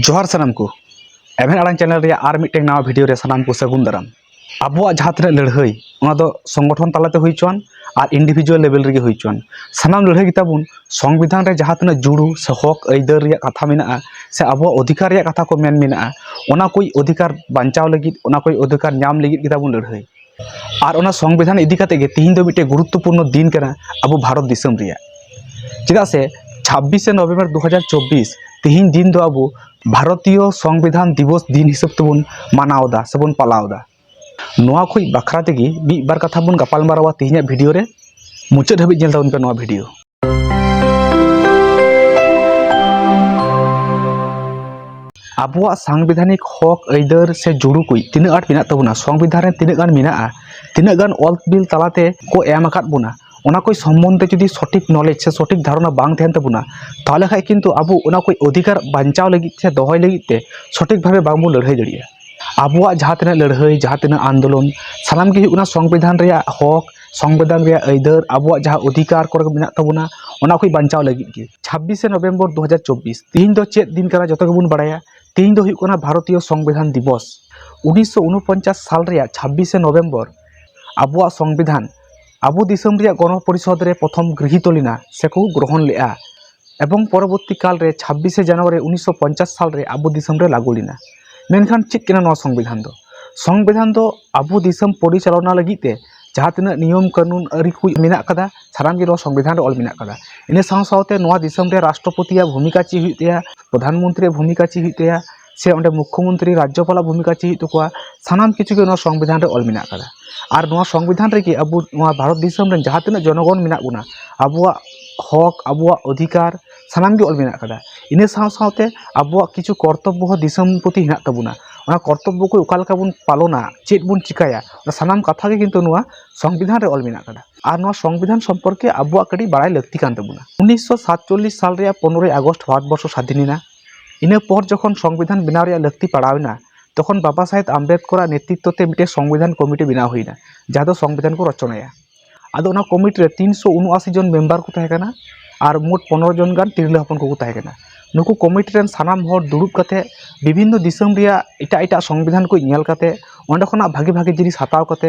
ᱡᱚᱦᱟᱨ ᱥᱟᱱᱟᱢ ᱠᱚ ᱮᱵᱷᱮᱱ ᱟᱲᱟᱝ ᱪᱮᱱᱮᱞ ᱨᱮᱭᱟᱜ ᱟᱨ ᱢᱤᱫᱴᱮᱱ ᱱᱟᱣᱟ ᱵᱷᱤᱰᱤᱭᱳ ᱨᱮ ᱥᱟᱱᱟᱢ ᱠᱚ ᱥᱟᱹᱜᱩᱱ ᱫᱟᱨᱟᱢ ᱟᱵᱚᱣᱟᱜ ᱡᱟᱦᱟᱸ ᱛᱤᱱᱟᱹᱜ ᱞᱟᱹᱲᱦᱟᱹᱭ ᱚᱱᱟ ᱫᱚ ᱥᱚᱝᱜᱚᱴᱷᱚᱱ ᱛᱟᱞᱟᱛᱮ ᱦᱩᱭ ᱦᱚᱪᱚᱣᱟᱱ ᱟᱨ ᱤᱱᱰᱤᱵᱷᱤᱡᱩᱣᱟᱞ ᱞᱮᱵᱮᱞ ᱨᱮᱜᱮ ᱦᱩᱭ ᱦᱚᱪᱚᱣᱟᱱ ᱥᱟᱱᱟᱢ ᱞᱟᱹᱲᱦᱟᱹᱭ ᱜᱮᱛᱟᱵᱚᱱ ᱥᱚᱝᱵᱤᱫᱷᱟᱱ ᱨᱮ ᱡᱟᱦᱟᱸ ᱛᱤᱱᱟᱹᱜ ᱡᱩᱲᱩ ᱥᱮ ᱦᱚᱠ ᱟᱹᱭᱫᱟᱹᱨ ᱨᱮᱭᱟᱜ ᱠᱟᱛᱷᱟ ᱢᱮᱱᱟᱜᱼᱟ ᱥᱮ ᱟᱵᱚᱣᱟᱜ ᱚᱫᱷᱤᱠᱟᱨ ᱨᱮᱭᱟᱜ ᱠᱟᱛᱷᱟ ᱠᱚ ᱢᱮᱱ ᱢᱮᱱᱟᱜᱼᱟ ᱚᱱᱟ ᱠᱚ ᱚᱫᱷᱤᱠᱟᱨ ᱵᱟᱧᱪᱟᱣ ᱞᱟᱹᱜᱤᱫ ᱚᱱᱟ ᱠᱚ ᱚᱫᱷᱤᱠᱟᱨ ᱧᱟᱢ ᱞᱟᱹᱜᱤᱫ ᱜᱮᱛᱟᱵᱚᱱ ᱞᱟᱹᱲᱦᱟᱹᱭ ᱟᱨ ᱚᱱᱟ ᱥᱚᱝᱵᱤᱫᱷᱟᱱ ᱤᱫᱤ ᱠᱟᱛᱮ ᱜᱮ ᱛᱤᱦᱤᱧ ᱫᱚ ᱢᱤᱫᱴᱮᱱ ᱜᱩᱨᱩᱛᱛᱚᱯূᱨᱱᱚ ᱫᱤᱱ ᱠᱟᱱᱟ ᱟᱵᱚ ᱵᱷᱟᱨᱚᱛ ᱫᱤᱥᱚᱢ ᱨᱮᱭᱟᱜ ᱪᱮᱫᱟᱜ ᱥᱮ ᱪᱷᱟᱵᱵᱤᱥᱮ ᱱᱚᱵᱷᱮᱢᱵᱚᱨ ᱫᱩ ᱦᱟᱡᱟᱨ ᱪᱚᱵᱽᱵᱤᱥ ᱛᱤᱦᱤᱧ ᱫᱤᱱ ᱫᱚ ᱟᱵᱚ ᱵᱷᱟᱨᱚᱛᱤᱭᱚ ᱥᱚᱝᱵᱤᱫᱷᱟᱱ ᱫᱤᱵᱚᱥ ᱫᱤᱱ ᱦᱤᱥᱟᱹᱵ ᱛᱮᱵᱚᱱ ᱢᱟᱱᱟᱣᱫᱟ ᱥᱮᱵᱚᱱ ᱯᱟᱞᱟᱣᱫᱟ ᱱᱚᱣᱟ ᱠᱷᱚᱡ ᱵᱟᱠᱷᱨᱟ ᱛᱮᱜᱮ ᱢᱤᱫ ᱵᱟᱨ ᱠᱟᱛᱷᱟ ᱵᱚᱱ ᱜᱟᱯᱟᱞ ᱢᱟᱨᱟᱣᱟ ᱛᱮᱦᱮᱧᱟᱜ ᱵᱷᱤᱰᱤᱭᱳ ᱨᱮ ᱢᱩᱪᱟᱹᱫ ᱦᱟᱹᱵᱤᱡ ᱧᱮᱞ ᱛᱟᱵᱚᱱ ᱯᱮ ᱱᱚᱣᱟ ᱵᱷᱤᱰᱤᱭᱳ ᱟᱵᱚᱣᱟᱜ ᱥᱟᱝᱵᱤᱫᱷᱟᱱᱤᱠ ᱦᱚᱠ ᱟᱹᱭᱫᱟᱹᱨ ᱥᱮ ᱡᱩᱲᱩ ᱠᱚ ᱛᱤᱱᱟᱹᱜ ᱟᱸᱴ ᱢᱮᱱᱟᱜ ᱛᱟᱵᱚᱱᱟ ᱥᱚᱝᱵᱤᱫᱷᱟᱱ ᱨᱮ ᱛᱤᱱᱟᱹᱜ ᱜᱟᱱ ᱢᱮᱱᱟᱜᱼᱟ ᱛᱤᱱᱟᱹᱜ ᱜᱟᱱ ᱚᱞ ᱵᱤᱞ ᱛᱟᱞᱟᱛᱮ ᱠᱚ ᱮᱢ ᱟᱠᱟᱫ ᱵᱚᱱᱟ ᱚᱱᱟ ᱠᱚ ᱥᱚᱢᱵᱚᱱᱫᱷᱮ ᱡᱩᱫᱤ ᱥᱚᱴᱷᱤᱠ ᱱᱚᱞᱮᱡᱽ ᱥᱮ ᱥᱚᱴᱷᱤᱠ ᱫᱷᱟᱨᱚᱱᱟ ᱵᱟᱝ ᱛᱟᱦᱮᱱ ᱛᱟᱵᱚᱱᱟ ᱛᱟᱦᱚᱞᱮ ᱠᱷᱟᱡ ᱠᱤᱱᱛᱩ ᱟᱵᱚ ᱚᱱᱟ ᱠᱚ ᱚᱫᱷᱤᱠᱟᱨ ᱵᱟᱧᱪᱟᱣ ᱞᱟᱹᱜᱤᱫ ᱥᱮ ᱫᱚᱦᱚᱭ ᱞᱟᱹᱜᱤᱫ ᱛᱮ ᱥᱚᱴᱷᱤᱠ ᱵᱷᱟᱵᱮ ᱵᱟᱝᱵᱚᱱ ᱞᱟᱹᱲᱦᱟᱹᱭ ᱫᱟᱲᱮᱭᱟᱜᱼᱟ ᱟᱵᱚᱣᱟᱜ ᱡᱟᱦᱟᱸ ᱛᱤᱱᱟᱹᱜ ᱞᱟᱹᱲᱦᱟᱹᱭ ᱡᱟᱦᱟᱸ ᱛᱤᱱᱟᱹᱜ ᱟᱱᱫᱳᱞᱚᱱ ᱥᱟᱱᱟᱢ ᱜᱮ ᱦᱩᱭᱩᱜ ᱠᱟᱱᱟ ᱥᱚᱝᱵᱤᱫᱷᱟᱱ ᱨᱮᱭᱟᱜ ᱦᱚᱠ সংবিধান ᱨᱮᱭᱟᱜ ᱟᱹᱭᱫᱟᱹᱨ ᱟᱵᱚᱣᱟᱜ ᱡᱟᱦᱟᱸ ᱚᱫᱷᱤᱠᱟᱨ ᱠᱚᱨᱮ ᱢᱮᱱᱟᱜ ᱛᱟᱵᱚᱱᱟ ᱚᱱᱟ ᱠᱚ ᱵᱟᱧᱪᱟᱣ ᱞᱟᱹᱜᱤᱫ ᱜᱮ ᱪᱷᱟᱵᱵᱤᱥᱮ ᱱᱚᱵᱷᱮᱢᱵᱚᱨ ᱫᱩ ᱦᱟᱡᱟᱨ ᱪᱚᱵᱽᱵᱤᱥ ᱛᱤᱦᱤᱧ ᱫᱚ ᱪᱮᱫ ᱫᱤᱱ ᱠᱟᱱᱟ ᱡᱚᱛᱚ ᱜᱮᱵᱚᱱ ᱵᱟᱲᱟᱭᱟ ᱛᱤᱦᱤᱧ ᱫᱚ ᱦᱩᱭᱩᱜ ᱠᱟᱱᱟ ᱵᱷᱟᱨᱚᱛᱤᱭᱚ ᱥᱚᱝᱵᱤᱫᱷᱟᱱ ᱫᱤᱵᱚᱥ ᱩᱱᱤᱥᱥᱚ ᱩᱱᱩᱯᱚᱧᱪᱟᱥ ᱥᱟᱞ ᱨᱮᱭᱟᱜ ᱪᱷᱟᱵᱵᱤᱥᱮ ᱱᱚᱵᱷᱮᱢᱵᱚᱨ ᱟᱵᱚᱣᱟᱜ সংবিধান ᱟᱵᱚ ᱫᱤᱥᱚᱢ ᱨᱮᱭᱟᱜ ᱜᱚᱱᱚ ᱯᱚᱨᱤᱥᱚᱫ ᱨᱮ ᱯᱨᱚᱛᱷᱚᱢ ᱜᱨᱤᱦᱤᱛᱚ ᱞᱮᱱᱟ ᱥᱮᱠᱚ ᱜᱨᱚᱦᱚᱱ ᱞᱮᱜᱼᱟ ᱮᱵᱚᱝ ᱯᱚᱨᱚᱵᱚᱨᱛᱤ ᱠᱟᱞ ᱨᱮ ᱪᱷᱟᱵᱵᱤᱥᱮ ᱡᱟᱱᱩᱣᱟᱨᱤ ᱩᱱᱤᱥᱥᱚ ᱯᱚᱧᱪᱟᱥ ᱥᱟᱞ ᱨᱮ ᱟᱵᱚ ᱫᱤᱥᱚᱢ ᱨᱮ ᱞᱟᱹᱜᱩ ᱞᱮᱱᱟ ᱢᱮᱱᱠᱷᱟᱱ ᱪᱮᱫ ᱠᱟᱱᱟ ᱱᱚᱣᱟ ᱥᱚᱝᱵᱤᱫᱷᱟᱱ ᱫᱚ ᱥᱚᱝᱵᱤᱫᱷᱟᱱ ᱫᱚ ᱟᱵᱚ ᱫᱤᱥᱚᱢ ᱯᱚᱨᱤᱪᱟᱞᱚᱱᱟ ᱞᱟᱹᱜᱤᱫ ᱛᱮ ᱡᱟᱦᱟᱸ ᱛᱤᱱᱟᱹᱜ ᱱᱤᱭᱚᱢ ᱠᱟᱹᱱᱩᱱ ᱟᱹᱨᱤ ᱠᱚ ᱢᱮᱱᱟᱜ ᱟᱠᱟᱫᱟ ᱥᱟᱱᱟᱢ ᱜᱮ ᱱᱚᱣᱟ ᱥᱚᱝᱵᱤᱫᱷᱟᱱ ᱨᱮ ᱚᱞ ᱢᱮᱱᱟᱜ ᱟᱠᱟᱫᱟ ᱤᱱᱟᱹ ᱥᱟᱶ ᱥᱟᱶᱛᱮ ᱱᱚᱣᱟ ᱫᱤᱥᱚᱢ ᱨᱮ ᱨᱟᱥᱴᱨᱚᱯᱚᱛᱤᱭᱟᱜ ᱵᱷᱩᱢᱤᱠᱟ ᱪᱮᱫ ᱦᱩᱭᱩᱜ ᱛᱟᱭᱟ ᱯᱨᱚᱫᱷᱟᱱ ᱢᱚᱱᱛᱨᱤᱭᱟᱜ ᱵᱷᱩᱢᱤᱠᱟ ᱪᱮᱫ ᱦᱩᱭᱩᱜ ᱛᱟᱭᱟ ᱥᱮ ᱚᱸᱰᱮ ᱢᱩᱠᱠᱷᱚ ᱢᱚᱱᱛᱨᱤ ᱨᱟᱡᱽᱡᱚᱯᱟᱞᱟᱜ ᱵᱷᱩᱢᱤᱠᱟ ᱪᱮᱫ ᱦᱩᱭᱩᱜ ᱛᱟᱠᱚᱣᱟ ᱥᱟᱱᱟᱢ ᱠᱤᱪᱷᱩ ᱜᱮ ᱱᱚᱣᱟ ᱥᱚᱝᱵᱤᱫᱷᱟᱱ ᱨᱮ ᱚᱞ ᱢᱮᱱᱟᱜ ᱟᱠᱟᱫᱟ ᱟᱨ ᱱᱚᱣᱟ ᱥᱚᱝᱵᱤᱫᱷᱟᱱ ᱨᱮᱜᱮ ᱟᱵᱚ ᱱᱚᱣᱟ ᱵᱷᱟᱨᱚᱛ ᱫᱤᱥᱚᱢ ᱨᱮᱱ ᱡᱟᱦᱟᱸ ᱛᱤᱱᱟᱹᱜ ᱡᱚᱱᱚᱜᱚᱱ ᱢᱮᱱᱟᱜ ᱵᱚᱱᱟ ᱟᱵᱚᱣᱟᱜ ᱦᱚᱠ ᱟᱵᱚᱣᱟᱜ ᱚᱫᱷᱤᱠᱟᱨ ᱥᱟᱱᱟᱢ ᱜᱮ ᱚᱞ ᱢᱮᱱᱟᱜ ᱟᱠᱟᱫᱟ ᱤᱱᱟᱹ ᱥᱟᱶ ᱥᱟᱶᱛᱮ ᱟᱵᱚᱣᱟᱜ ᱠᱤᱪᱷᱩ ᱠᱚᱨᱛᱚᱵᱵᱚ ᱦᱚᱸ ᱫᱤᱥᱚᱢ ᱯᱨᱚᱛᱤ ᱦᱮᱱᱟᱜ ᱛᱟᱵᱚᱱᱟ ᱚᱱᱟ ᱠᱚᱨᱛᱚᱵᱵᱚ ᱠᱚ ᱚᱠᱟ ᱞᱮᱠᱟ ᱵᱚᱱ ᱯᱟᱞᱚᱱᱟ ᱪᱮᱫ ᱵᱚᱱ ᱪᱤᱠᱟᱹᱭᱟ ᱚᱱᱟ ᱥᱟᱱᱟᱢ ᱠᱟᱛᱷᱟ ᱜᱮ ᱠᱤᱱᱛᱩ ᱱᱚᱣᱟ ᱥᱚᱝᱵᱤᱫᱷᱟᱱ ᱨᱮ ᱚᱞ ᱢᱮᱱᱟᱜ ᱟᱠᱟᱫᱟ ᱟᱨ ᱱᱚᱣᱟ ᱥᱚᱝᱵᱤᱫᱷᱟᱱ ᱥᱚᱢᱯᱚᱨᱠᱮ ᱟᱵᱚᱣᱟᱜ ᱠᱟᱹᱴᱤᱡ ᱵᱟᱲᱟᱭ ᱞᱟᱹᱠᱛᱤ ᱠᱟᱱ ᱛᱟᱵᱚᱱᱟ ᱩᱱᱤᱥᱥᱚ ᱥᱟᱛᱪᱚᱞᱞᱤᱥ ᱥᱟᱞ ᱨᱮᱭᱟᱜ ᱯᱚᱱᱮᱨᱳᱭ ᱟᱜᱚᱥᱴ ᱵᱷᱟᱨᱚᱛᱵᱚᱨᱥᱚ ᱥᱟᱫᱷᱤᱱ ᱮᱱᱟ ᱤᱱᱟᱹ ᱯᱚᱨ ᱡᱚᱠᱷᱚᱱ সংবিধান ᱵᱮᱱᱟᱣ ᱨᱮᱭᱟᱜ ᱞᱟᱹᱠᱛᱤ ᱯᱟᱲᱟᱣ ᱮᱱᱟ ᱛᱚᱠᱷᱚᱱ ᱵᱟᱵᱟ ᱥᱟᱦᱮᱵᱽ ᱟᱢᱵᱮᱫᱠᱚᱨᱟᱜ ᱱᱮᱛᱨᱤᱛᱛᱚ ᱛᱮ ᱢᱤᱫᱴᱮᱱ ᱥᱚᱝᱵᱤᱫᱷᱟᱱ ᱠᱚᱢᱤᱴᱤ ᱵᱮᱱᱟᱣ ᱦᱩᱭᱱᱟ ᱡᱟᱦᱟᱸ ᱫᱚ ᱥᱚᱝᱵᱤᱫᱷᱟᱱ ᱠᱚ ᱨᱚᱪᱚᱱᱟᱭᱟ ᱟᱫᱚ ᱚᱱᱟ ᱠᱚᱢᱤᱴᱤ ᱨᱮ ᱛᱤᱱᱥᱚ ᱩᱱᱩᱟᱥᱤ ᱡᱚᱱ ᱢᱮᱢᱵᱟᱨ ᱠᱚ ᱛᱟᱦᱮᱸ ᱠᱟᱱᱟ ᱟᱨ ᱢᱳᱴ ᱯᱚᱱᱮᱨᱚ ᱡᱚᱱ ᱜᱟᱱ ᱛᱤᱨᱞᱟᱹ ᱦᱚᱯᱚᱱ ᱠᱚᱠᱚ ᱛᱟᱦᱮᱸ ᱠᱟᱱᱟ ᱱᱩᱠᱩ ᱠᱚᱢᱤᱴᱤ ᱨᱮᱱ ᱥᱟᱱᱟᱢ ᱦᱚᱲ ᱫᱩᱲᱩᱵ ᱠᱟᱛᱮ ᱵᱤᱵᱷᱤᱱᱱᱚ ᱫᱤᱥᱚᱢ ᱨᱮᱭᱟᱜ ᱮᱴᱟᱜ ᱮᱴᱟᱜ ᱥᱚᱝᱵᱤᱫᱷᱟᱱ ᱠᱚ ᱧᱮᱞ ᱠᱟᱛᱮ ᱚᱸᱰᱮ ᱠᱷᱚᱱᱟᱜ ᱵᱷᱟᱜᱮ ᱵᱷᱟᱜᱮ ᱡᱤᱱᱤᱥ ᱦᱟᱛᱟᱣ ᱠᱟᱛᱮ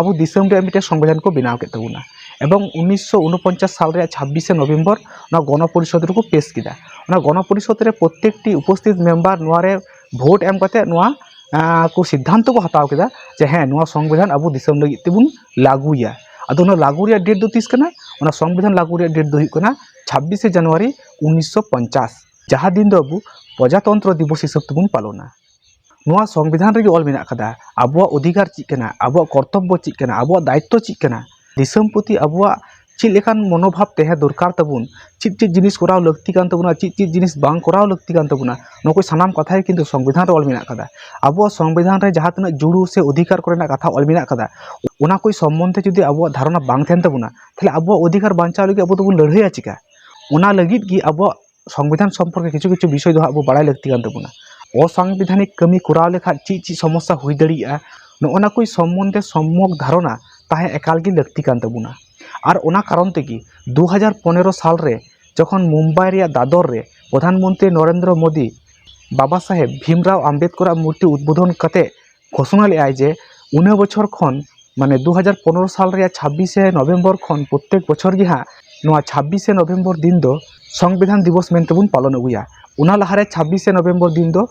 ᱟᱵᱚ ᱫᱤᱥᱚᱢ ᱨᱮᱭᱟᱜ ᱢᱤᱫᱴᱮᱱ ᱥᱚᱝᱵᱤᱫᱷᱟᱱ ᱠᱚ ᱵᱮᱱᱟᱣ ᱠᱮᱫ ᱛᱟᱵᱚᱱᱟ এবং উনিশশো উনপঞ্চাশ সাল রেᱭᱟᱜ ছাব্বিশে নভেম্বর ᱱᱚᱣᱟ ᱜᱚᱱᱚᱯᱚᱨᱤᱥᱚᱫ ᱨᱮᱠᱚ ᱯᱮᱥ ᱠᱮᱫᱟ ᱚᱱᱟ ᱜᱚᱱᱚᱯᱚᱨᱤᱥᱚᱫ ᱨᱮ ᱯᱨᱚত্যেᱠᱴᱤ ᱩᱯᱚᱥᱛᱷᱤᱛ ᱢᱮᱢᱵᱟᱨ ᱱᱚᱣᱟ ᱨᱮ ᱵᱷᱳᱴ ᱮᱢ ᱠᱟᱛᱮ ᱱᱚᱣᱟ ᱠᱚ ᱥᱤᱫᱽᱫᱷᱟᱱᱛᱚ ᱠᱚ ᱦᱟᱛᱟᱣ ᱠᱮᱫᱟ ᱡᱮ ᱦᱮᱸ ᱱᱚᱣᱟ ᱥᱚᱝᱵᱤᱫᱷᱟᱱ ᱟᱵᱚ ᱫᱤᱥᱚᱢ ᱞᱟᱹᱜᱤᱫ ᱛᱮᱵᱚᱱ ᱞᱟᱹᱜᱩᱭᱟ ᱟᱫᱚ ᱚᱱᱟ ᱞᱟᱹᱜᱩ ᱨᱮᱭᱟᱜ ᱰᱮᱴ ᱫᱚ ᱛᱤᱥ ᱠᱟᱱᱟ ᱚᱱᱟ ᱥᱚᱝᱵᱤᱫᱷᱟᱱ ᱞᱟᱹᱜᱩ ᱨᱮᱭᱟᱜ ᱰᱮᱴ ᱫᱚ ᱦᱩᱭᱩᱜ ᱠᱟᱱᱟ ᱪᱷᱟᱵᱵᱤᱥᱮ ᱡᱟᱱᱩᱣᱟᱨᱤ ᱩᱱᱤᱥᱥᱚ ᱯᱚᱧᱪᱟᱥ ᱡᱟᱦᱟᱸ ᱫᱤᱱ ᱫᱚ ᱟᱵᱚ ᱯᱨᱚᱡᱟᱛᱚᱱᱛᱨᱚ ᱫᱤᱵᱚᱥ ᱦᱤᱥᱟᱹᱵ ᱛᱮᱵᱚᱱ ᱯᱟᱞᱚᱱᱟ ᱱᱚᱣᱟ ᱥᱚᱝᱵᱤᱫᱷᱟᱱ ᱨᱮᱜᱮ ᱚᱞ ᱢᱮᱱᱟᱜ ᱟᱠᱟᱫᱟ ᱟᱵᱚᱣᱟᱜ ᱚᱫᱷᱤᱠᱟᱨ ᱪᱮᱫ ᱠᱟᱱᱟ ᱟᱵᱚᱣᱟᱜ ᱠᱚᱨᱛᱚᱵᱵᱚ ᱪᱮᱫ ᱠᱟᱱᱟ ᱟᱵᱚᱣᱟᱜ ᱫᱟᱭᱤᱛᱛᱚ ᱪᱮᱫ ᱠᱟᱱᱟ ᱫᱤᱥᱚᱢ ᱯᱨᱚᱛᱤ ᱟᱵᱚᱣᱟᱜ ᱪᱮᱫ ᱞᱮᱠᱟᱱ ᱢᱚᱱᱳᱵᱷᱟᱵ ᱛᱟᱦᱮᱸ ᱫᱚᱨᱠᱟর ᱛᱟᱵᱚᱱ ᱪᱮᱫ ᱪᱮᱫ ᱡᱤᱱᱤᱥ ᱠᱚᱨᱟᱣ ᱞᱟᱹᱠᱛᱤ ᱠᱟᱱ ᱛᱟᱵᱚᱱᱟ ᱪᱮᱫ ᱪᱮᱫ ᱡᱤᱱᱤᱥ ᱵᱟᱝ ᱠᱚᱨᱟᱣ ᱞᱟᱹᱠᱛᱤ ᱠᱟᱱ ᱛᱟᱵᱚᱱᱟ ᱱᱚᱣᱟ ᱠᱚ ᱥᱟᱱᱟᱢ ᱠᱟᱛᱷᱟ ᱜᱮ ᱠᱤᱱᱛᱩ ᱥᱚᱝᱵᱤᱫᱷᱟᱱ ᱨᱮ ᱚᱞ ᱢᱮᱱᱟᱜ ᱟᱠᱟᱫᱟ ᱟᱵᱚᱣᱟᱜ ᱥᱚᱝᱵᱤᱫᱷᱟᱱ ᱨᱮ ᱡᱟᱦᱟᱸ ᱛᱤᱱᱟᱹᱜ ᱡᱩᱲᱩ ᱥᱮ ᱚᱫᱷᱤᱠᱟᱨ ᱠᱚᱨᱮᱱᱟᱜ ᱠᱟᱛᱷᱟ ᱚᱞ ᱢᱮᱱᱟᱜ ᱟᱠᱟᱫᱟ ᱚᱱᱟ ᱠᱚ ᱥᱚᱢᱵᱚᱱᱫᱷᱮ ᱡᱩᱫᱤ ᱟᱵᱚᱣᱟᱜ ᱫᱷᱟᱨᱚᱱᱟ ᱵᱟᱝ ᱛᱟᱦᱮᱱ ᱛᱟᱵᱚᱱᱟ ᱛᱟᱦᱚᱞᱮ ᱟᱵᱚᱣᱟᱜ ᱚᱫᱷᱤᱠᱟᱨ ᱵᱟᱧᱪᱟᱣ ᱞᱟᱹᱜᱤᱫ ᱟᱵᱚ ᱫᱚᱵᱚᱱ ᱞᱟᱹᱲᱦᱟᱹᱭᱟ ᱪᱤᱠᱟ ᱚᱱᱟ ᱞᱟᱹᱜᱤᱫ ᱜᱮ ᱟᱵᱚᱣᱟᱜ সংবিধান সম্পর্কে কিছু কিছু বিষয় ᱫᱚ ᱦᱟᱸᱜ ᱟᱵᱚ ᱵᱟᱲᱟᱭ ᱞᱟᱹᱠᱛᱤ ᱠᱟᱱ ᱛᱟᱵᱚᱱᱟ অসাংবিধানিক ᱠᱟᱹᱢᱤ ᱠᱚᱨᱟᱣ ᱞᱮᱠᱷᱟᱱ ᱪᱮᱫ ᱪᱮᱫ ᱥᱚᱢᱚᱥᱥᱟ ᱦᱩᱭ ᱫᱟᱲᱮᱭᱟᱜᱼᱟ ᱱᱚᱜᱼᱚ ᱱᱟ ᱠᱚ ᱥᱚᱢᱵᱚᱱᱫᱷᱮ ᱥᱚᱢᱢᱚᱠ ᱫᱷᱟᱨᱚᱱᱟ ᱛᱟᱦᱮᱸ ᱮᱠᱟᱞ ᱜᱮ ᱞᱟᱹᱠᱛᱤ ᱠᱟᱱ ᱛᱟᱵᱚᱱᱟ ᱟᱨ ᱚᱱᱟ ᱠᱟᱨᱚᱱ ᱛᱮᱜᱮ ᱫᱩ ᱦᱟᱡᱟᱨ ᱯᱚᱱᱮᱨᱚ ᱥᱟᱞ ᱨᱮ ᱡᱚᱠᱷᱚᱱ ᱢᱩᱢᱵᱟᱭ ᱨᱮᱭᱟᱜ ᱫᱟᱫᱚᱨ ᱨᱮ ᱯᱨᱚᱫᱷᱟᱱ ᱢᱚᱱᱛᱨᱤ ᱱᱚᱨᱮᱱᱫᱨᱚ ᱢᱳᱫᱤ ᱵᱟᱵᱟ ᱥᱟᱦᱮᱵ ᱵᱷᱤᱢᱨᱟᱣ ᱟᱢᱵᱮᱫᱠᱚᱨᱟᱜ ᱢᱩᱨᱛᱤ ᱩᱫᱽᱵᱳᱫᱷᱚᱱ ᱠᱟᱛᱮᱫ ᱜᱷᱳᱥᱚᱱᱟ ᱞᱮᱫᱟᱭ ᱡᱮ ᱩᱱᱟᱹ ᱵᱚᱪᱷᱚᱨ ᱠᱷᱚᱱ ᱢᱟᱱᱮ ᱫᱩ ᱦᱟᱡᱟᱨ ᱯᱚᱱᱮᱨᱚ ᱥᱟᱞ ᱨᱮᱭᱟᱜ ᱪᱷᱟᱵᱵᱤᱥᱮ ᱱᱚᱵᱷᱮᱢᱵᱚᱨ ᱠᱷᱚᱱ ᱯᱨᱚᱛᱮᱠ ᱵᱚᱪᱷᱚᱨ ᱜᱮ ᱦᱟᱸᱜ ᱱᱚᱣᱟ ᱪᱷᱟᱵᱵᱤᱥᱮ ᱱᱚᱵᱷᱮᱢᱵᱚᱨ ᱫᱤᱱ ᱫᱚ সংবিধান দিবস মেনতেবুন পালন আগুয়া ওনা লাহারে ছাব্বিশে নভেম্বর দিন দো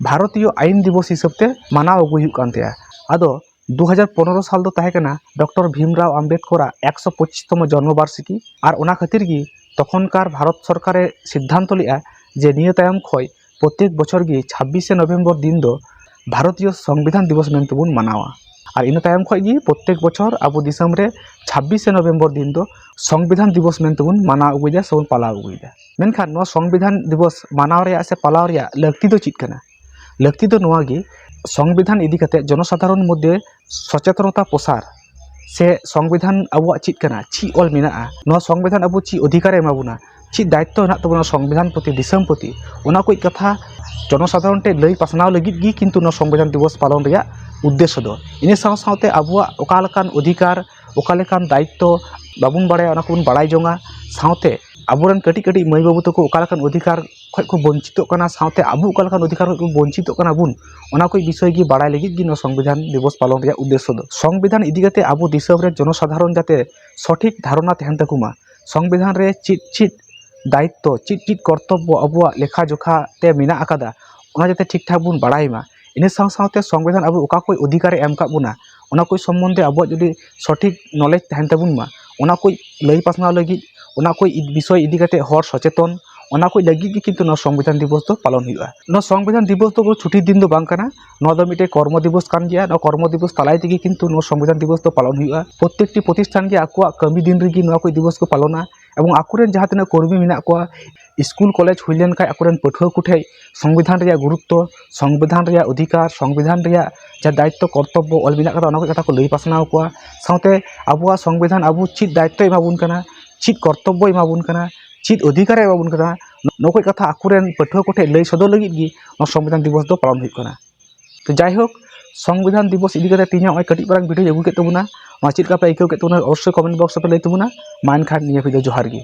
ভারতীয় আইন দিবস হিসাবতে মানা আগুয়া আদো দু হাজার পনেরো সাল দো তাহে কানা ডক্টর ভীমরাও আম্বেদকর একশো পঁচিশতম জন্মবার্ষিকী। আর ওনা খাতির গি তখনকার ভারত সরকারের সিদ্ধান্ত লিয়া যে নিয়ে তায়ম খয় প্রত্যেক বছর গি ছাব্বিশে নভেম্বর দিন দো ভারতীয় সংবিধান দিবস মেনতে বুন মানাওয়া। আর ইনা তায়ম খয় গি প্রত্যেক বছর আবু দিসম রে ছাব্বিশে নভেম্বর দিন দো সংবিধান দিবস মেনতে বুন মানাও আগুইदा সেবন পালাও আগুইदा মেনখান সংবিধান দিবস মানাও রেয়া সে পালাও রেয়া লাক্তি দো চিত কানা লাক্তি দো নোয়া গি সংবিধান ইদি কাতে জনসাধারণ মধ্যে সচেতনতা প্রসার। সে সংবিধান আবুয়া চিত কানা, চি অল মেনা সংবিধান আবু চি অধিকার এমাবনা চি দায়িত্ব হেনা তো সংবিধান প্রতি, দিশম প্রতি। ওনা কই কথা জনসাধারণ টে লই পাসনাও লাগি গি কিন্তু ন সংবিধান দিবস পালন রেয়া উদ্দেশ্য দ। ইনে সাথে সাওতে আবুয়া ওকালকান অধিকার ওকালেকান দায়িত্ব, বাবুন বাড়ায় ওনা কোন বাড়াই জঙ্গা সাথে ᱟᱵᱚᱨᱮᱱ ᱠᱟᱹᱴᱤᱡ ᱠᱟᱹᱴᱤᱡ ᱢᱟᱹᱭ ᱵᱟᱹᱵᱩ ᱛᱟᱠᱚ ᱚᱠᱟ ᱞᱮᱠᱟᱱ ᱚᱫᱷᱤᱠᱟᱨ ᱠᱷᱚᱡ ᱠᱚ ᱵᱚᱧᱪᱤᱛᱚᱜ ᱠᱟᱱᱟ ᱥᱟᱶᱛᱮ ᱟᱵᱚ ᱚᱠᱟ ᱞᱮᱠᱟᱱ ᱚᱫᱷᱤᱠᱟᱨ ᱠᱷᱚᱡ ᱠᱚ ᱵᱚᱧᱪᱤᱛᱚᱜ ᱠᱟᱱᱟ ᱵᱚᱱ ᱚᱱᱟ ᱠᱚ ᱵᱤᱥᱚᱭ ᱜᱮ ᱵᱟᱲᱟᱭ ᱞᱟᱹᱜᱤᱫ ᱜᱮ ᱱᱚᱣᱟ ᱥᱚᱝᱵᱤᱫᱷᱟᱱ ᱫᱤᱵᱚᱥ ᱯᱟᱞᱚᱱ ᱨᱮᱭᱟᱜ ᱩᱫᱽᱫᱮᱥᱥᱚ ᱫᱚ ᱥᱚᱝᱵᱤᱫᱷᱟᱱ ᱤᱫᱤ ᱠᱟᱛᱮ ᱟᱵᱚ ᱫᱤᱥᱚᱢ ᱨᱮ ᱡᱚᱱᱚᱥᱟᱫᱷᱟᱨᱚᱱ ᱡᱟᱛᱮ ᱥᱚᱴᱷᱤᱠ ᱫᱷᱟᱨᱚᱱᱟ ᱛᱟᱦᱮᱱ ᱛᱟᱠᱚ ᱢᱟ ᱥᱚᱝᱵᱤᱫᱷᱟᱱ ᱨᱮ ᱪᱮᱫ ᱪᱮᱫ ᱫᱟᱭᱤᱛᱛᱚ ᱪᱮᱫ ᱪᱮᱫ ᱠᱚᱨᱛᱚᱵᱵᱚ ᱟᱵᱚᱣᱟᱜ ᱞᱮᱠᱷᱟ ᱡᱚᱠᱷᱟ ᱛᱮ ᱢᱮᱱᱟᱜ ᱟᱠᱟᱫᱟ ᱚᱱᱟ ᱡᱟᱛᱮ ᱴᱷᱤᱠ ᱴᱷᱟᱠ ᱵᱚᱱ ᱵᱟᱲᱟᱭ ᱢᱟ ᱤᱱᱟᱹ ᱥᱟᱶ ᱥᱟᱶᱛᱮ ᱥᱚᱝᱵᱤᱫᱷᱟᱱ ᱟᱵᱚ ᱚᱠᱟ ᱠᱚ ᱚᱫᱷᱤᱠᱟᱨᱮ ᱮᱢ ᱟᱠᱟᱫ ᱵᱚᱱᱟ ᱚᱱᱟ ᱠᱚ ᱥᱚᱢᱵᱚᱱᱫᱷᱮ ᱟᱵᱚᱣᱟᱜ ᱡᱩᱫᱤ ᱥᱚᱴᱷᱤᱠ ᱱᱚᱞᱮᱡᱽ ᱛᱟᱦᱮᱱ ᱛᱟᱵᱚᱱ ᱢᱟ ᱚᱱᱟ ᱠᱚ ᱞᱟᱹᱭ ᱯᱟᱥᱱᱟᱣ ᱞᱟᱹᱜᱤᱫ ᱚᱱᱟ ᱠᱚ ᱵᱤᱥᱚᱭ ᱤᱫᱤ ᱠᱟᱛᱮ ᱦᱚᱲ ᱥᱚᱪᱮᱛᱚᱱ ᱚᱱᱟ ᱠᱚ ᱞᱟᱹᱜᱤᱫ ᱜᱮ ᱠᱤᱱᱛᱩ ᱱᱚᱣᱟ ᱥᱚᱝᱵᱤᱫᱷᱟᱱ ᱫᱤᱵᱚᱥ ᱫᱚ ᱯᱟᱞᱚᱱ ᱦᱩᱭᱩᱜᱼᱟ ᱱᱚᱣᱟ ᱥᱚᱝᱵᱤᱫᱷᱟᱱ ᱫᱤᱵᱚᱥ ᱫᱚ ᱪᱷᱩᱴᱤ ᱫᱤᱱ ᱫᱚ ᱵᱟᱝ ᱠᱟᱱᱟ ᱱᱚᱣᱟ ᱫᱚ ᱢᱤᱫᱴᱮᱡ ᱠᱚᱨᱢᱚ ᱫᱤᱵᱚᱥ ᱠᱟᱱ ᱜᱮᱭᱟ ᱱᱚᱣᱟ ᱠᱚᱨᱢᱚ ᱫᱤᱵᱚᱥ ᱛᱟᱞᱟᱭ ᱛᱮᱜᱮ ᱠᱤᱱᱛᱩ ᱱᱚᱣᱟ ᱥᱚᱝᱵᱤᱫᱷᱟᱱ ᱫᱤᱵᱚᱥ ᱫᱚ ᱯᱟᱞᱚᱱ ᱦᱩᱭᱩᱜᱼᱟ ᱯᱨᱚᱛᱮᱠᱴᱤ ᱯᱨᱚᱛᱤষ্ঠাᱱ ᱜᱮ ᱟᱠᱚᱣᱟᱜ ᱠᱟᱹᱢᱤ ᱫᱤᱱ ᱨᱮᱜᱮ ᱱᱚᱣᱟ ᱠᱚ ᱫᱤᱵᱚᱥ ᱠᱚ ᱯᱟᱞᱚᱱᱟ এবং আকুরেন যাহাতে না কর্মী মেনা কোয়া স্কুল কলেজ হইলেন খাই আকুরেন পঠুয়া কুঠে সংবিধান রিয়া গুরুত্ব সংবিধান রিয়া অধিকার সংবিধান রিয়া যা দায়িত্ব কর্তব্য অল মেনা কথা অনেক কথা কো লই পাসনাও কোয়া সাথে আবুয়া সংবিধান আবু চিত দায়িত্ব এমাবুন কানা ᱪᱮᱫ ᱠᱚᱨᱛᱚᱵᱵᱚᱭ ᱮᱢᱟᱵᱚᱱ ᱠᱟᱱᱟ ᱪᱮᱫ ᱚᱫᱷᱤᱠᱟᱨᱮ ᱮᱢᱟᱵᱚᱱ ᱠᱟᱱᱟ ᱱᱚᱠᱚᱭ ᱠᱟᱛᱷᱟ ᱟᱠᱚᱨᱮᱱ ᱯᱟᱹᱴᱷᱩᱣᱟᱹ ᱠᱚᱴᱷᱮᱱ ᱞᱟᱹᱭ ᱥᱚᱫᱚᱨ ᱞᱟᱹᱜᱤᱫ ᱜᱮ ᱱᱚᱣᱟ ᱥᱚᱝᱵᱤᱫᱷᱟᱱ ᱫᱤᱵᱚᱥ ᱫᱚ ᱯᱟᱞᱚᱱ ᱦᱩᱭᱩᱜ ᱠᱟᱱᱟ ᱛᱚ ᱡᱟᱭᱦᱳᱠ সংবিধান দিবস ইদি কাতে তিনা ওই কাটি পারাং ভিডিও আগুকে তোমনা মা চিটকা পে আইকে তোমনা অবশ্যই কমেন্ট বক্স পে লাই তোমনা মাইন খাট নিয়ে ভিডিও জোহার গে